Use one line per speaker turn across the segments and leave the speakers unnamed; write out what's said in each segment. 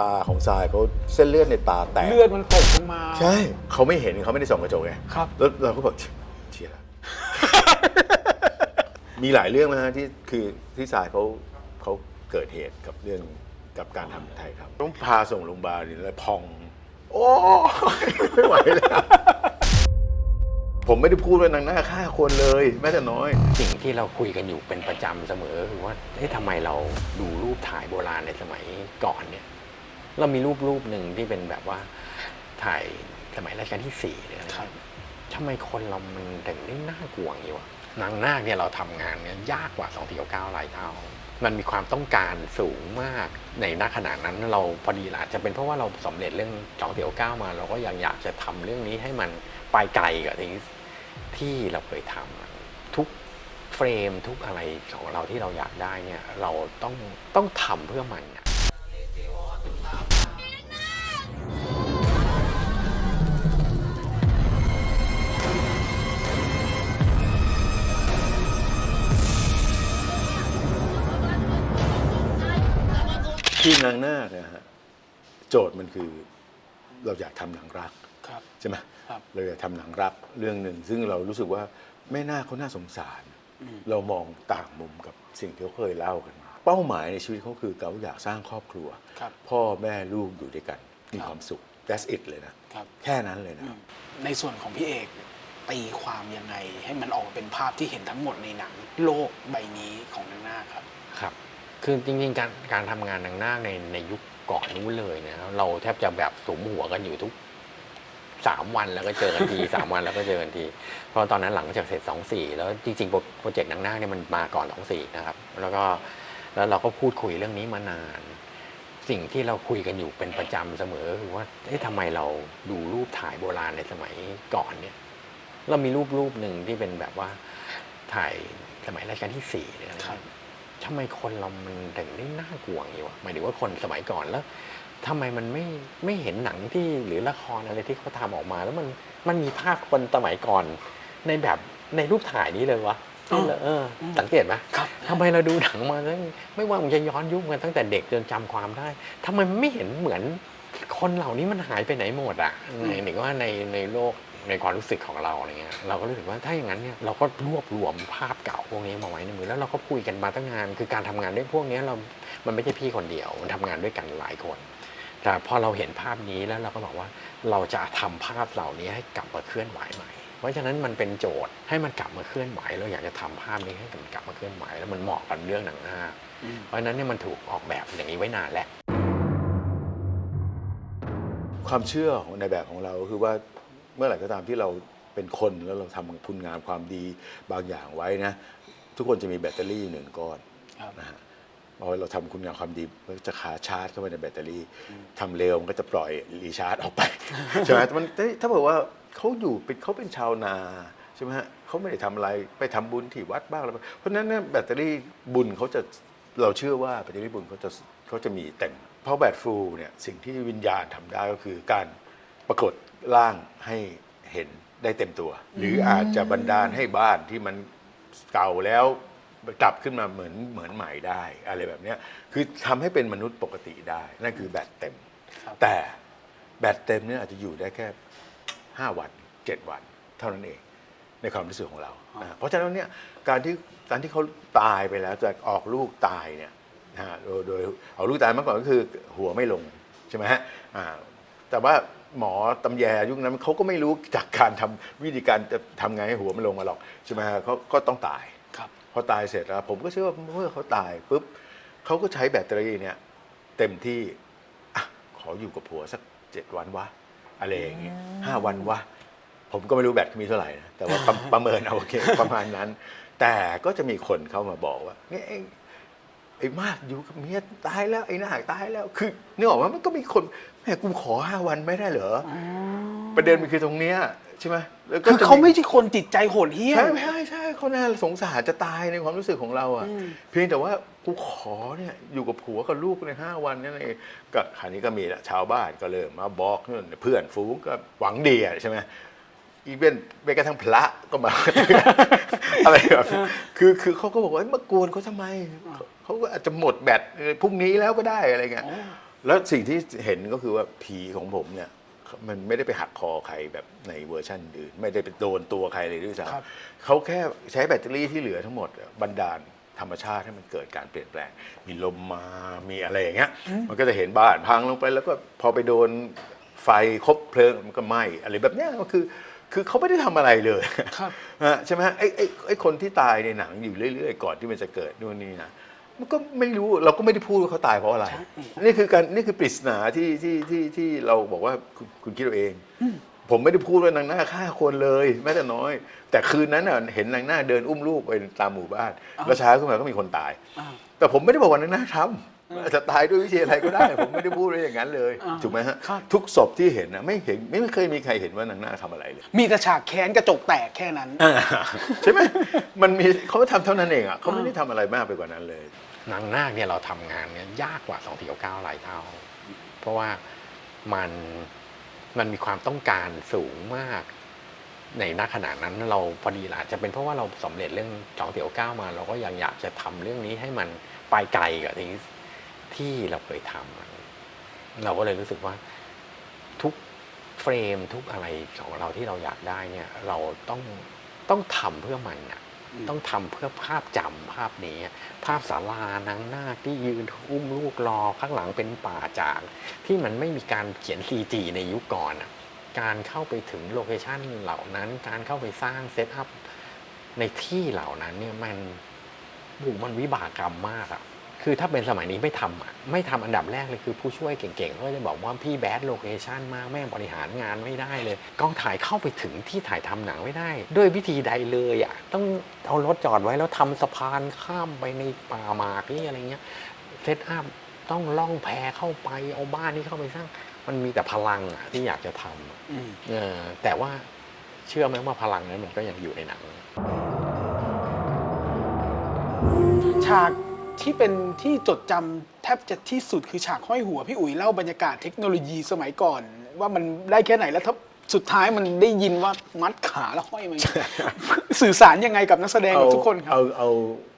ตาของทรายเขาเส้นเลือดในตาแตก
เลือดมันตกลงมา
ใช่เขาไม่เห็นเขาไม่ได้ส่องกระจกไง
ครับ
แล้วเราก็บอกเชียร์ละมีหลายเรื่องนะฮะที่คือที่ทรายเขาเขาเกิดเหตุกับเรื่องกับการทำไทยครับ ต้องพาส่งโรงพยาบาลนี่แล้วพอง โอ้ยไม่ไหวแล้วผมไม่ได้พูดว่านางหน้าฆ่าคนเลยแม้แต่น้อย
สิ่งที่เราคุยกันอยู่เป็นประจำเสมอคือว่าเอ๊ะทำไมเราดูรูปถ่ายโบราณในสมัยก่อนเนี่ย เรามีรูปรูปหนึ่งที่เป็นแบบว่าถ่ายสมัยรัชกาลที่สี่หรืออะไร
ครับ
ทำไมคนเรามันถึงได้น่ากลัวอย่างนี้วะนางนาคเนี่ยเราทำงานเนี่ยยากกว่า2 4 9หลายเท่า มันมีความต้องการสูงมากในณขณะนั้นเราพอดีอาจจะเป็นเพราะว่าเราสำเร็จเรื่อง2 4 9มา เราก็ยังอยากจะทำเรื่องนี้ให้มันไปไกลกับที่ที่เราเคยทำอะทุกเฟรมทุกอะไรของเราที่เราอยากได้เนี่ย เราต้องต้องทำเพื่อมัน อะ
คือนางนาคเนยฮะโจทย์มันคือเราอยากทำหนังรัก
ครับ
ใช่ไหม
ครับ
เราอยากทำหนังรักเรื่องหนึ่ง ซึ่งเรารู้สึกว่าแม่นาคเขาน่าสงสาร
อืม
เรามองต่างมุมกับสิ่งที่เขาเคยเล่ากันมา เป้าหมายในชีวิตเขาคือเขาอยากสร้างครอบครัว
ครับ
พ่อแม่ลูกอยู่ด้วยกัน มี
ครับ
ความสุข that's it เลยนะ
ครับ
แค่นั้นเลยนะ
อืมในส่วนของพี่เอกตีความยังไง ให้มันออกมาเป็นภาพที่เห็นทั้งหมดในหนังโลกใบนี้ของนางนาคครับ
ครับ คือจริงๆการการทำงานนางนาในในยุคก่อนนู้นเลยนะเราแทบจะแบบสมหัวกันอยู่ทุกสามวันแล้วก็เจอกันที สามวันแล้วก็เจอกันที เพราะตอนนั้นหลังจากเสร็จสองสี่แล้วจริงๆโปรโปรเจกต์นางนาคเนี่ยมันมาก่อนสองสี่นะครับ แล้วก็แล้วเราก็พูดคุยเรื่องนี้มานาน สิ่งที่เราคุยกันอยู่เป็นประจำเสมอคือว่าเอ๊ะทำไมเราดูรูปถ่ายโบราณในสมัยก่อนเนี่ยเรามีรูปรูปหนึ่งที่เป็นแบบว่าถ่ายสมัยรัชกาลที่สี่หรืออะ
ครับ
ทำไมคนเรามันถึงได้น่ากลัวอย่างนี้วะหมายถึงว่าคนสมัยก่อนแล้วทำไมมันไม่ไม่เห็นหนังที่หรือละครอะไรที่เขาทำออกมา แล้วมันมันมีภาพคนสมัยก่อนในแบบในรูปถ่ายนี้เลยวะ
อ๋อ
เออ
อืม
สังเกตไหม
ครับ
ทำไมเราดูหนังมาตั้งไม่ว่ามันจะย้อนยุคกันตั้งแต่เด็กจนจำความได้ทำไมมันไม่เห็นเหมือนคนเหล่านี้มันหายไปไหนหมดอะในหรือว่าในในโลก ในความรู้สึกของเราอะไรเงี้ยเราก็รู้สึกว่าถ้าอย่างนั้นเนี่ยเราก็รวบรวมภาพเก่าพวกนี้มาไว้ในมือแล้วเราก็คุยกันมาตั้งนานคือการทำงานด้วยพวกนี้เรา มันไม่ใช่พี่คนเดียว มันทำงานด้วยกันหลายคน แต่พอเราเห็นภาพนี้แล้วเราก็บอกว่าเราจะทำภาพเหล่านี้ให้กลับมาเคลื่อนไหวใหม่เพราะฉะนั้นมันเป็นโจทย์ให้มันกลับมาเคลื่อนไหวเราอยากจะทำภาพนี้ให้มันกลับมาเคลื่อนไหวแล้วมันเหมาะกับเรื่องหนังหน้าเพราะฉะนั้นเนี่ยมันถูกออกแบบอย่างนี้ไว้นานแล้ว
ความเชื่อของในแบบของเราคือว่า เมื่อไหร่ก็ตามที่เราเป็นคนแล้วเราทำคุณงามความดีบางอย่างไว้นะ ทุกคนจะมีแบตเตอรี่อยู่หนึ่งก้อน
ครับ
นะฮะพอเราทำคุณงามความดีมันก็จะคาชาร์จเข้าไปในแบตเตอรี่ทำเร็วมันก็จะปล่อยรีชาร์จออกไปใช่ไหมแต่มันถ้าบอกว่าเขาอยู่เป็นเขาเป็นชาวนาใช่ไหมฮะเขาไม่ได้ทำอะไรไปทำบุญที่วัดบ้างอะไรบ้างเพราะฉะนั้นเนี่ยแบตเตอรี่บุญเขาจะเราเชื่อว่าแบตเตอรี่บุญเขาจะเขาจะมีเต็มเพราะแบตฟูลเนี่ยสิ่งที่วิญญาณทำได้ก็คือการปรากฏ ร่างให้เห็นได้เต็มตัว หรืออาจจะบันดาลให้บ้านที่มันเก่าแล้วกลับขึ้นมาเหมือนเหมือนใหม่ได้อะไรแบบเนี้ยคือทำให้เป็นมนุษย์ปกติได้ นั่นคือแบตเต็ม
ครับ
แต่แบตเต็มเนี่ยอาจจะอยู่ได้แค่ 5 วัน 7 วัน เท่านั้นเองในความรู้สึกของเรานะฮะเพราะฉะนั้นเนี่ยการที่การที่เขาตายไปแล้วจะออกลูกตายเนี่ยนะฮะโดยโดยเอาลูกตายมาก่อนก็คือหัวไม่ลงใช่ไหมฮะอ่าแต่ว่า หมอตำแยยุคนั้นเขาก็ไม่รู้จากการทำวิธีการจะทำไงให้หัวมันลงมาหรอกใช่ไหมฮะเขาก็ต้องตาย
ครับ
พอตายเสร็จแล้ว ผมก็เชื่อว่าเมื่อเขาตายปุ๊บเขาก็ใช้แบตเตอรี่เนี่ย เต็มที่อะขออยู่กับผัวสักเจ็ดวันวะอะไรอย่างเงี้ยห้าวันวะผมก็ไม่รู้แบตมีเท่าไหร่นะแต่ว่าประประเมินเอาโอเคประมาณนั้น แต่ก็จะมีคนเข้ามาบอกว่าเนี่ยไอ้ ไอ้มากอยู่กับเมียตายแล้วไอ้หน้าตายแล้วคือนึกออกว่ามันก็มีคนแม่กูขอห้าวันไม่ได้เหรออประเด็นมันคือตรงเนี้ยใช่ไหมแล้วก็
คือ
จะ
เขาไม่ใช่คนจิตใจโหดเหี้ย
ใช่
ม
ใช่ใช่เขาน่าสงสารจะตายในความรู้สึกของเราอะ
อืม
เพียงแต่ว่ากูขอเนี่ยอยู่กับผัวกับลูกในห้าวันนั่นเองก็คราวนี้ก็มีแหละชาวบ้านก็เริ่มมาบอกนู่นเพื่อนฝูงก็หวังดีอะใช่ไหม อีเวนไปกระทั่งพระก็มา อะไรแบบนี้คือคือเขาก็บอกว่าเอ้ยมากวนเขาทำไมเขาเขาก็อาจจะหมดแบตเออพรุ่งนี้แล้วก็ได้อะไรเงี้ย
อ๋อ
แล้วสิ่งที่เห็นก็คือว่าผีของผมเนี่ย มันไม่ได้ไปหักคอใครแบบในเวอร์ชันอื่น ไม่ได้ไปโดนตัวใครเลยด้วยซ้
ครับำ
เขาแค่ใช้แบตเตอรี่ที่เหลือทั้งหมดบันดาลธรรมชาติให้มันเกิดการเปลี่ยนแปลง มีลมมามีอะไรอย่างเงี้ย มันก็จะเห็นบ้านพังลงไปแล้วก็พอไปโดนไฟคบเพลิงมันก็ไหม้อะไรแบบเนี้ยก็คือ คือเขาไม่ได้ทำอะไรเลย
ครับ
ฮะใช่ไหมฮะไอ้ไอ้ไอ้คนที่ตายในหนังอยู่เรื่อยๆ ก่อนที่มันจะเกิดนู่นนี่นะมันก็ไม่รู้เราก็ไม่ได้พูดว่าเขาตายเพราะอะไร นี่คือการนี่คือปริศนาที่ที่ที่ที่เราบอกว่าคุณคุณคิดเอาเอง ผมไม่ได้พูดว่านางหน้าฆ่าคนเลยแม้แต่น้อย แต่คืนนั้นน่ะเห็นนางหน้าเดินอุ้มลูกไปตามหมู่บ้านแล้วเช้าขึ้นมาก็มีคนตาย
อ่า
แต่ผมไม่ได้บอกว่านางหน้าทำ อาจจะตายด้วยวิธีอะไรก็ได้ ผมไม่ได้พูดอะไรอย่างนั้นเลย
อ่า
ถูกไหมฮะ
ครับ
ทุกศพที่เห็นนะไม่เห็นไม่เคยมีใครเห็นว่านางหน้าทำอะไรเลย
มีแต่ฉากแค้นกระจกแตกแค่นั้น
อ่าใช่ไหมมันมีเขาทำเท่านั้นเองอะเขาไม่ได้ทำอะไรมากไปกว่านั้นเลย
นางนาคเนี่ยเราทำงานเนี่ยยากกว่า2 4 9หลายเท่า เพราะว่ามันมันมีความต้องการสูงมาก ในณขณะนั้นเราพอดีอาจจะเป็นเพราะว่าเราสำเร็จเรื่อง2 4 9มา เราก็ยังอยากจะทำเรื่องนี้ให้มันไปไกลกว่าที่ ที่เราเคยทำอะเราก็เลยรู้สึกว่าทุกเฟรมทุกอะไรของเราที่เราอยากได้เนี่ย เราต้องต้องทำเพื่อมันอะ
อืม
ต้องทำเพื่อภาพจำภาพนี้ ภาพศาลานางนาคที่ยืนอุ้มลูกรอข้างหลังเป็นป่าจากที่มันไม่มีการเขียน CG ในยุคก่อนอะการเข้าไปถึงโลเคชันเหล่านั้น การเข้าไปสร้างเซตอัพในที่เหล่านั้นเนี่ยมันบุมันวิบากกรรมมากอะ คือถ้าเป็นสมัยนี้ไม่ทำอะไม่ทำอันดับแรกเลยคือผู้ช่วยเก่งๆก็จะบอกว่าพี่แบดโลเคชันมากแม่งบริหารงานไม่ได้เลยกองถ่ายเข้าไปถึงที่ถ่ายทำหนังไม่ได้ ด้วยวิธีใดเลยอะต้องเอารถจอดไว้แล้วทำสะพานข้ามไปในป่าหมากนี่อะไรเงี้ยเซตอัพต้องล่องแพเข้าไปเอาบ้านนี้เข้าไปสร้าง มันมีแต่พลังอะที่อยากจะทำอะ
อืม
เออแต่ว่าเชื่อไหมว่าพลังนั้นมันก็ยังอยู่ในหนัง
ฉาก ที่เป็นที่จดจำแทบจะที่สุดคือฉากห้อยหัวพี่อุ๋ยเล่าบรรยากาศเทคโนโลยีสมัยก่อน ว่ามันได้แค่ไหนแล้วถ้าสุดท้ายมันได้ยินว่ามัดขาแล้วห้อยมาสื่อสารยังไงกับนักแสดงกับทุกคนครับ
เอาเอา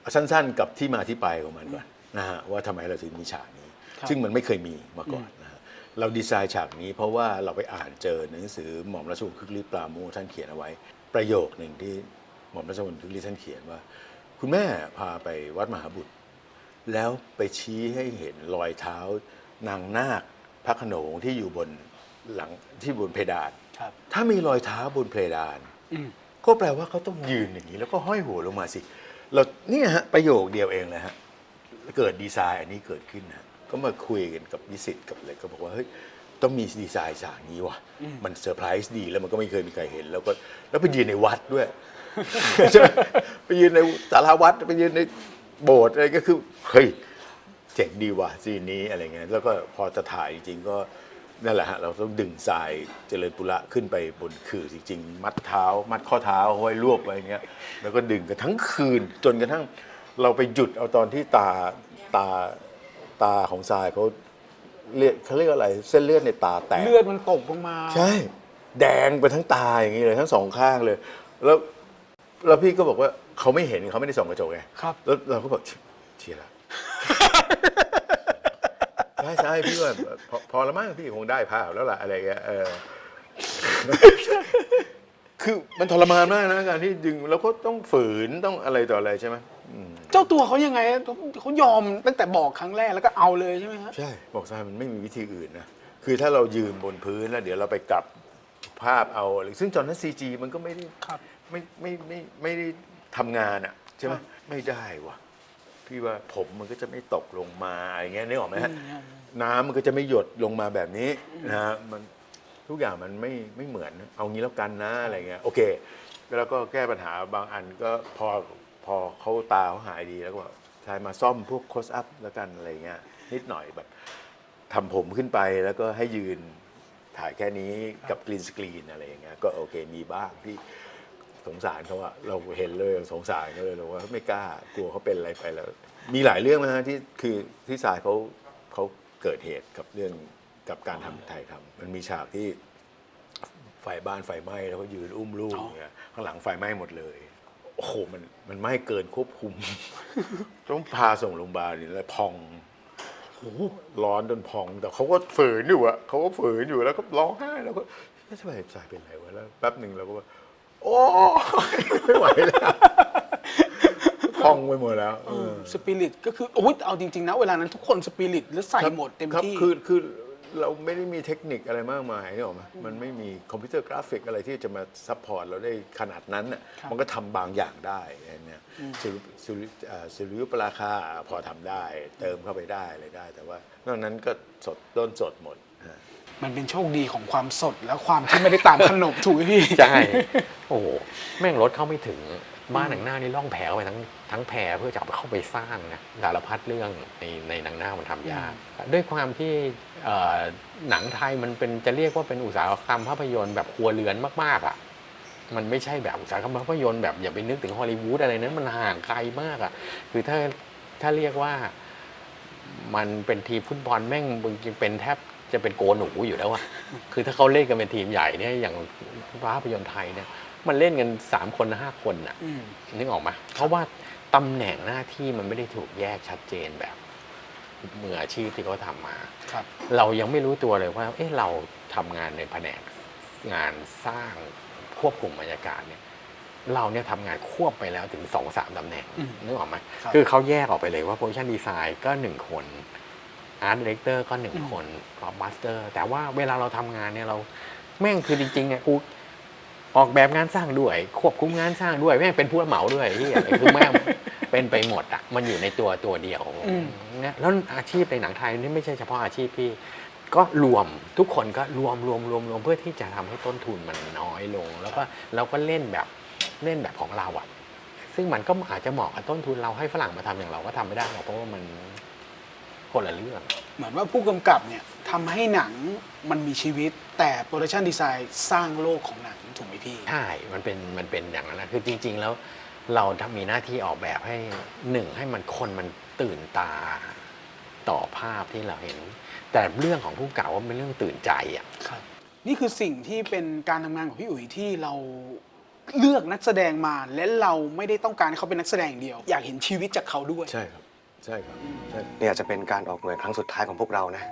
เอาสั้นๆกับที่มาที่ไปของมันก่อนนะฮะว่าทำไมเราถึงมีฉากนี้
ครับ
ซึ่งมันไม่เคยมีมาก่อนนะฮะเราดีไซน์ฉากนี้เพราะว่าเราไปอ่านเจอหนังสือหม่อมราชวงศ์คึกฤทธิ์ปราโมชท่านเขียนเอาไว้ ประโยคหนึ่งที่หม่อมราชวงศ์คึกฤทธิ์ท่านเขียนว่า คุณแม่พาไปวัดมหาบุตร แล้วไปชี้ให้เห็นรอยเท้านางนาคพระโขนงที่อยู่บนหลังที่บนเพดาน
ครับ
ถ้ามีรอยเท้าบนเพดาน
อืม
ก็แปลว่าเขาต้องยืนอย่างนี้ แล้วก็ห้อยหัวลงมาสิ เราเนี่ยฮะประโยคเดียวเองเลยฮะ เกิดดีไซน์อันนี้เกิดขึ้นนะก็มาคุยกันกับนิสิตกับอะไรก็บอกว่าเฮ้ยต้องมีดีไซน์ฉากนี้ว่ะ มันเซอร์ไพรส์ดีแล้วมันก็ไม่เคยมีใครเห็น แล้วก็แล้วไปยืนในวัดด้วย ใช่ไหมไปยืนในสาราวัดไปยืนใน โบสถ์อะไรก็คือเฮ้ยเจ๋งดีว่ะซีนนี้อะไรเงี้ยแล้วก็พอจะถ่ายจริงๆก็นั่นแหละฮะเราต้องดึงทรายเจริญปุระขึ้นไปบนคือจริง ๆ มัดเท้า มัดข้อเท้าเอาไว้รวบไว้อย่างเงี้ยแล้วก็ดึงกันทั้งคืน จนกระทั่งเราไปหยุดเอาตอนที่ตาตาตาของทรายเขาเรียกเขาเรียกอะไรเส้นเลือดในตาแตก
เลือดมันตกลงมา
ใช่ แดงไปทั้งตาอย่างนี้เลยทั้งสองข้างเลย แล้วแล้วพี่ก็บอกว่า เขาไม่เห็นเขาไม่ได้ส่องกระจกไง
ครับ
แล้วเราก็บอกเชียร์ละ ใช่ใช่พี่ว่าพอพอละมั้งพี่คงได้ภาพแล้วล่ะอะไรเงี้ยเออ คือมันทรมานมากนะการที่ดึงแล้วก็ต้องฝืนต้องอะไรต่ออะไรใช่ไหมอืม
เจ้าตัวเขายังไงเขายอมตั้งแต่บอกครั้งแรกแล้วก็เอาเลยใช่ไหมฮะ
ใช่บอกทรายมันไม่มีวิธีอื่นนะ คือถ้าเรายืนบนพื้นแล้วเดี๋ยวเราไปกลับภาพเอาอะไรซึ่งตอนนั้นซีจีมันก็ไม่ได้
ครับ
ไม่ไม่ไม่ไม่ได้ ทำงานอะใช่ไหม
ครับ
ไม่ได้วะพี่ว่าผมมันก็จะไม่ตกลงมาอะไรเงี้ยนึกออกไหมฮะ
อืม
น้ำมันก็จะไม่หยดลงมาแบบนี้นะฮะมันทุกอย่างมันไม่ไม่เหมือนเอางี้แล้วกันนะอะไรเงี้ยโอเค แล้วก็แก้ปัญหาบางอันก็พอพอเขาตาเขาหายดีแล้วก็บอกชายมาซ่อมพวกโคสอัพแล้วกันอะไรเงี้ยนิดหน่อยแบบทำผมขึ้นไปแล้วก็ให้ยืนถ่ายแค่นี้กับกรีนสกรีนอะไรอย่างเงี้ยก็โอเคมีบ้างที่ สงสารเขาอะเราเห็นเลยสงสารเขาเลยเราว่าไม่กล้ากลัวเขาเป็นอะไรไปแล้ว มีหลายเรื่องนะฮะที่คือที่สายเขาเขาเกิดเหตุกับเรื่องกับการทำถ่ายทำมันมีฉากที่ไฟบ้านไฟไหม้แล้วก็ยืนอุ้มลูกอย่างเงี้ยข้างหลังไฟไหม้หมดเลย โอ้โหมันมันไหม้เกินควบคุม ต้องพาส่งโรงพยาบาลแล้วพองร้อนจนพองแต่เขาก็ฝืนอยู่อะเขาก็ฝืนอยู่แล้วก็ร้องไห้แล้วก็เอ๊ะทำไมสายเป็นไรวะแล้วแป๊บหนึ่งเราก็ว่า โอ้ยไม่ไหวแล้วพองไปหมดแล้วเออ
สปิริตก็คือโอ้ยเอาจริงๆนะ เวลานั้นทุกคนสปิริตแล้วใส่
ครับ
หมดเต็ม
ครับ
ที่
คือคือเราไม่ได้มีเทคนิคอะไรมากมายนี่หรอกไหมมันไม่มีคอมพิวเตอร์กราฟิกอะไรที่จะมาซัพพอร์ตเราได้ขนาดนั้นน่ะ
ครับ
มันก็ทำบางอย่างได้อันเนี้ยสุริสุริเอ่อสุริยุปราคาพอทำได้ เติมเข้าไปได้อะไรได้ แต่ว่านอกนั้นก็สดต้นสดหมดฮะ
มันเป็นโชคดีของความสดและความที่ไม่ได้ตามขนบถูกไหมพี่
ใช่โอ้โหแม่งรถเข้าไม่ถึงบ้านหนังหน้านี่ล่องแผเข้าไปทั้งทั้งแพรเพื่อจะเอาเข้าไปสร้างนะสารพัดเรื่องในในหนังหน้ามันทำยากด้วยความที่เอ่อหนังไทยมันเป็นจะเรียกว่าเป็นอุตสาหกรรมภาพยนตร์แบบครัวเรือนมากๆอะมันไม่ใช่แบบอุตสาหกรรมภาพยนตร์แบบอย่าไปนึกถึงฮอลลีวูดอะไรนั้นมันห่างไกลมากอะคือถ้าถ้าเรียกว่ามันเป็นทีมฟุตบอลแม่งบางทีเป็นแทบ จะเป็นโกหนูอยู่แล้วอะคือถ้าเขาเล่นกันเป็นทีมใหญ่เนี่ยอย่างภาพยนตร์ไทยเนี่ย มันเล่นกันสามคนห้าคนน่ะ
อืม
นึกออกไหมเพราะว่าตำแหน่งหน้าที่มันไม่ได้ถูกแยกชัดเจนแบบมืออาชีพที่เขาทำมา
ครับ
เรายังไม่รู้ตัวเลยว่า เอ๊ะเราทำงานในแผนกงานสร้างควบคุมบรรยากาศเนี่ย เราเนี่ยทำงานควบไปแล้วถึงสองสามตำแหน่ง
อืม
นึกออกไหม
ครับ
คือเขาแยกออกไปเลยว่า position design ก็หนึ่งคน art director ก็หนึ่ง
อืม
คน prop master แต่ว่าเวลาเราทำงานเนี่ยเราแม่งคือจริงๆเนี่ยกูออกแบบงานสร้างด้วย ควบคุมงานสร้างด้วยแม่งเป็นผู้รับเหมาด้วยที่คือแม่งเป็นไปหมดอะมันอยู่ในตัวตัวเดียว
อืม
เนี่ยแล้วอาชีพในหนังไทยนี่ไม่ใช่เฉพาะอาชีพพี่ก็รวมทุกคนก็รวมรวมรวมรวมเพื่อที่จะทำให้ต้นทุนมันน้อยลง แล้วก็เราก็เล่นแบบเล่นแบบของเราอะซึ่งมันก็อาจจะเหมาะกับต้นทุนเราให้ฝรั่งมาทำอย่างเราก็ทำไม่ได้หรอกเพราะว่ามัน คนละเรื่อง
เหมือนว่าผู้กำกับเนี่ยทำให้หนังมันมีชีวิต แต่โปรดักชันดีไซน์สร้างโลกของหนังถูกไหมพี่
ใช่ มันเป็น มันเป็นอย่างนั้นนะคือจริง ๆ แล้วเราทำมีหน้าที่ออกแบบให้หนึ่งให้มันคนมันตื่นตาต่อภาพที่เราเห็น แต่เรื่องของผู้เก่าว่าเป็นเรื่องตื่นใจอะ
ครับ นี่คือสิ่งที่เป็นการทำงานของพี่อุ๋ยที่เราเลือกนักแสดงมาและเราไม่ได้ต้องการให้เขาเป็นนักแสดงอย่างเดียว อยากเห็นชีวิตจากเขาด้วย
ใช่ครับ ช่ครับใช่
นี่อาจจะเป็นการออกหน่วยครั้งสุดท้ายของพวกเรานะ